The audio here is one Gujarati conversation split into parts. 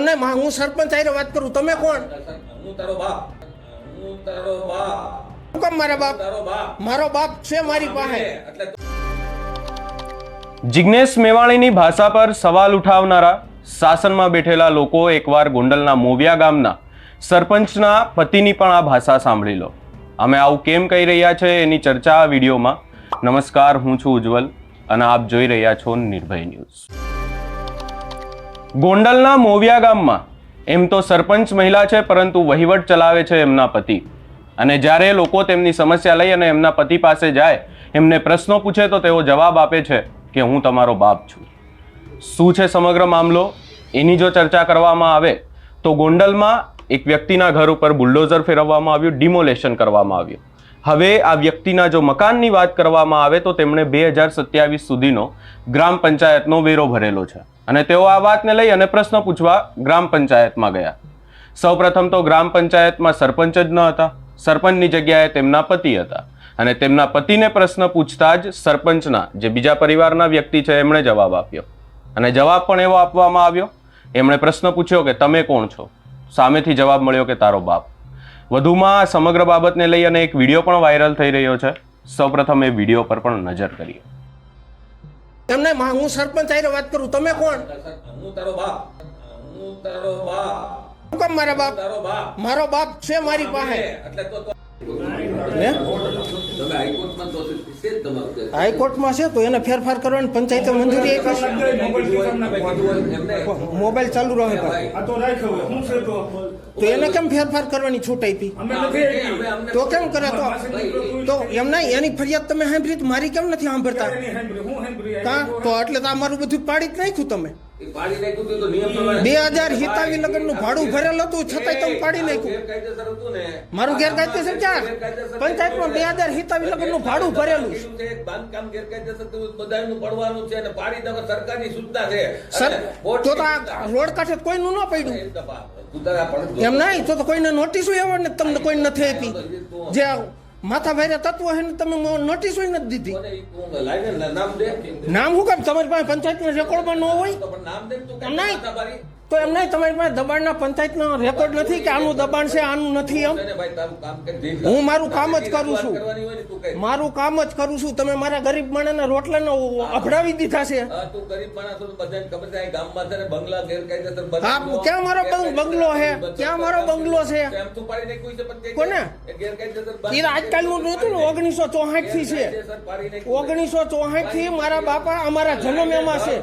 એમને માં હું સરપંચ આરે વાત કરું. તમે કોણ? હું તારો બાપ. હું તારો બાપ. શું કામ મારા બાપ? તારો બાપ. મારો બાપ છે મારી પાસે. જિજ્ઞેશ મેવાણીની ભાષા પર સવાલ ઉઠાવનારા શાસનમાં બેઠેલા લોકો એકવાર ગોંડલના મોવિયા ગામના સરપંચના પતિની પણ આ ભાષા સાંભળી લો. અમે આવું કેમ કહી રહ્યા છે એની ચર્ચા આ વિડીયોમાં. નમસ્કાર હું છું ઉજ્જવલ અને આપ જોઈ રહ્યા છો નિર્ભય ન્યૂઝ. ગોંડલના મોવિયા ગામમાં. એમ તો સરપંચ મહિલા છે, પરંતુ વહીવટ ચલાવે છે એમના પતિ. અને જ્યારે લોકો તેમની સમસ્યા લઈ અને એમના પતિ પાસે જાય, એમને પ્રશ્નો પૂછે તો તેઓ જવાબ આપે છે કે હું તમારો બાપ છું. શું છે સમગ્ર મામલો? એની જો ચર્ચા કરવામાં આવે, તો ગોંડલમાં એક વ્યક્તિના ઘર ઉપર બુલડોઝર ફેરવવામાં આવ્યું, ડિમોલેશન કરવામાં આવ્યું. હવે આ વ્યક્તિના જો મકાનની વાત કરવામાં આવે તો તેમણે બે હજાર સત્યાવીસ સુધીનો ગ્રામ પંચાયતનો વેરો ભરેલો છે. અને તેઓ આ વાતને લઈ અને પ્રશ્ન પૂછવા ગ્રામ પંચાયતમાં ગયા. સૌપ્રથમ તો ગ્રામ પંચાયતમાં સરપંચ જ ન હતા. સરપંચની જગ્યાએ તેમના પતિ હતા. અને તેમના પતિને પ્રશ્ન પૂછતા જ સરપંચના, જે બીજા પરિવારના વ્યક્તિ છે, એમણે જવાબ આપ્યો. અને જવાબ પણ એવો આપવામાં આવ્યો. એમણે પ્રશ્ન પૂછ્યો કે, તમે કોણ છો? સામેથી જવાબ મળ્યો કે, તારો બાપ. વધુમાં સમગ્ર બાબતને લઈ અને એક વીડિયો પણ વાયરલ થઈ રહ્યો છે. સૌપ્રથમ એ વીડિયો પર પણ નજર કરીએ. તમને માં હું સરપંચ આરે વાત કરું તમે કોણ? હું તારો બાપ. હું તારો બાપ. કામ મારા બાપ? તારો બાપ. મારો બાપ છે મારી પાસે. એટલે તો હાઈકોર્ટમાં છે જ તમારું case. હાઈકોર્ટમાં છે તો એને ફેરફાર કરવાની પંચાયતે મંજૂરી આપી એમને મોબાઈલ ચાલુ રહે તો એને કેમ ફેરફાર કરવાની છૂટ આપી? તો કેમ કરે તો? તો એમ નહીં એની ફરિયાદ તમે સાંભળી મારી કેમ નથી સાંભળતા? કા? તો એટલે તો અમારું મારું બધું પાડી જ નાખ્યું તમે. બે હજાર હિતાવી લગ્નનું ભાડું ભરેલું હતું છતાંય તમે પાડી નાખ્યું. ગેરકાયદેસર હતું ને. મારું ગેરકાયદેસર ક્યાં? ગેરકાયદેસર પંચાયતમાં બે હજાર હિતાવી લગ્નનું ભાડું ભરેલું બાંધકામ ગેરકાયદેસર હતું, પડવાનું છે અને પાડી દો સરકારની સૂચના છે. સર તો તો આ રોડ કાંઠે કોઈનું ન પડ્યું. એમ નહીં? તો કોઈને નોટિસ એવડ ને તમને કોઈ નથી આપી. જે માથા ભાઈરા તત્વ છે ને તમે નોટિસ હોય નથી દીધી. ના- નામ શું કામ? તમારી પાસે પંચાયતના રેકોર્ડમાં ન હોય? નામ ને નહીં. તો એમ નહીં તમારી પાસે દબાણના પંચાયતનો રેકોર્ડ નથી કે આનું દબાણ છે આનું નથી એમ ને. હું મારું કામ જ કરું છું. ને. મારું કામ જ કરું છું તમે મારા ગરીબ માણસના રોટલાનો અભડાવી દીધા છે ને. ક્યાં મારો બંગ- બંગલો છે ક્યાં મારો બંગલો છે કોને? એ આજકાલ એ નહોતું ને ઓગણીસો ચોહાઠથી છે. ઓગણીસો ચોહાઠથી મારા બાપા અમારા જન્મ એમાં છે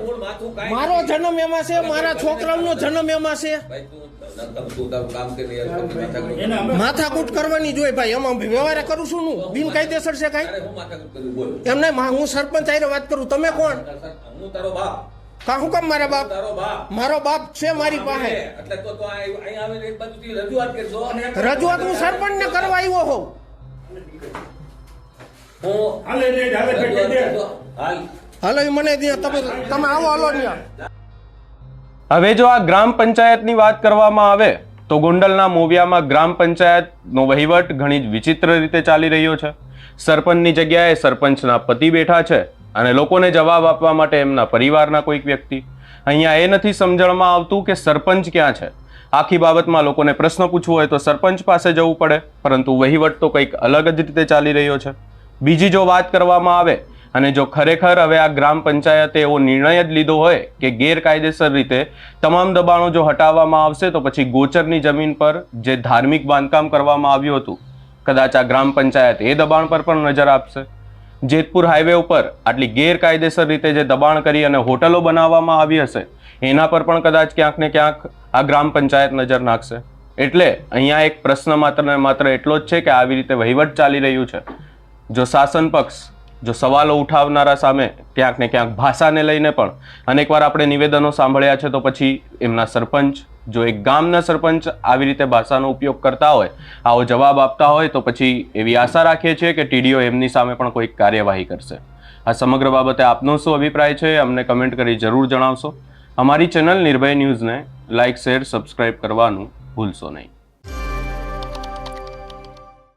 મારો જન્મ એમાં છે મારા છોકરાઓનો જન્મ એમાં છે? ભાઈ તું નકમ તું તારું કામ કરીને યાર ખોટી માથાકૂટ. કરવાની જોઈએ ભાઈ એમાં વ્યવહાર કરું છું હું? બિનકાયદેસર છે કાંઈ? તારે હું માથાકૂટ કર્યું બોલ. એમ નહીં હું સરપંચ આરે વાત કરું. તમે કોણ? હું તારો બાપ. કા હું કામ મારા બાપ? મારો બાપ છે મારી પાસે. એટલે તો તો અહીં આવીને એક બાજુથી રજૂઆત કરશો રજૂઆત હું સરપંચ ને કરવા આવ્યો હોઉં. હું હાલે હાલે મને તમે તમે આવો હાલો ત્યાં હવે જો આ ગ્રામ પંચાયતની વાત કરવામાં આવે, તો ગોંડલના મોવિયામાં ગ્રામ પંચાયતનો વહીવટ ઘણી જ વિચિત્ર રીતે ચાલી રહ્યો છે. સરપંચની જગ્યાએ સરપંચના પતિ બેઠા છે અને લોકોને જવાબ આપવા માટે એમના પરિવારના કોઈક વ્યક્તિ. અહીંયા એ નથી સમજણમાં આવતું કે સરપંચ ક્યાં છે. આખી બાબતમાં લોકોને પ્રશ્ન પૂછવો હોય તો સરપંચ પાસે જવું પડે, પરંતુ વહીવટ તો કંઈક અલગ જ રીતે ચાલી રહ્યો છે. બીજી જો વાત કરવામાં આવે અને જો ખરેખર હવે આ ગ્રામ પંચાયતે એવો નિર્ણય જ લીધો હોય કે ગેરકાયદેસર રીતે તમામ દબાણો જો હટાવવામાં આવશે, તો પછી ગોચરની જમીન પર જે ધાર્મિક બાંધકામ કરવામાં આવ્યું હતું, કદાચ આ ગ્રામ પંચાયત એ દબાણ પર પણ નજર આપશે. જેતપુર હાઈવે ઉપર આટલી ગેરકાયદેસર રીતે જે દબાણ કરી અને હોટલો બનાવવામાં આવી હશે, એના પર પણ કદાચ ક્યાંક ને ક્યાંક આ ગ્રામ પંચાયત નજર નાખશે. એટલે અહીંયા એક પ્રશ્ન માત્ર ને માત્ર એટલો જ છે કે આવી રીતે વહીવટ ચાલી રહ્યું છે. જો શાસન પક્ષ જો સવાલો ઉઠાવનારા સામે ક્યાંક ને ક્યાંક ભાષાને લઈને પણ અનેકવાર આપણે નિવેદનો સાંભળ્યા છે, તો પછી એમના સરપંચ, જો એક ગામના સરપંચ આવી રીતે ભાષાનો ઉપયોગ કરતા હોય, આવો જવાબ આપતા હોય, તો પછી એવી આશા રાખીએ છીએ કે ટીડીઓ એમની સામે પણ કોઈક કાર્યવાહી કરશે. આ સમગ્ર બાબતે આપનો શું અભિપ્રાય છે, અમને કમેન્ટ કરી જરૂર જણાવશો. અમારી ચેનલ નિર્ભય ન્યૂઝને લાઇક, શેર, સબસ્ક્રાઇબ કરવાનું ભૂલશો નહીં.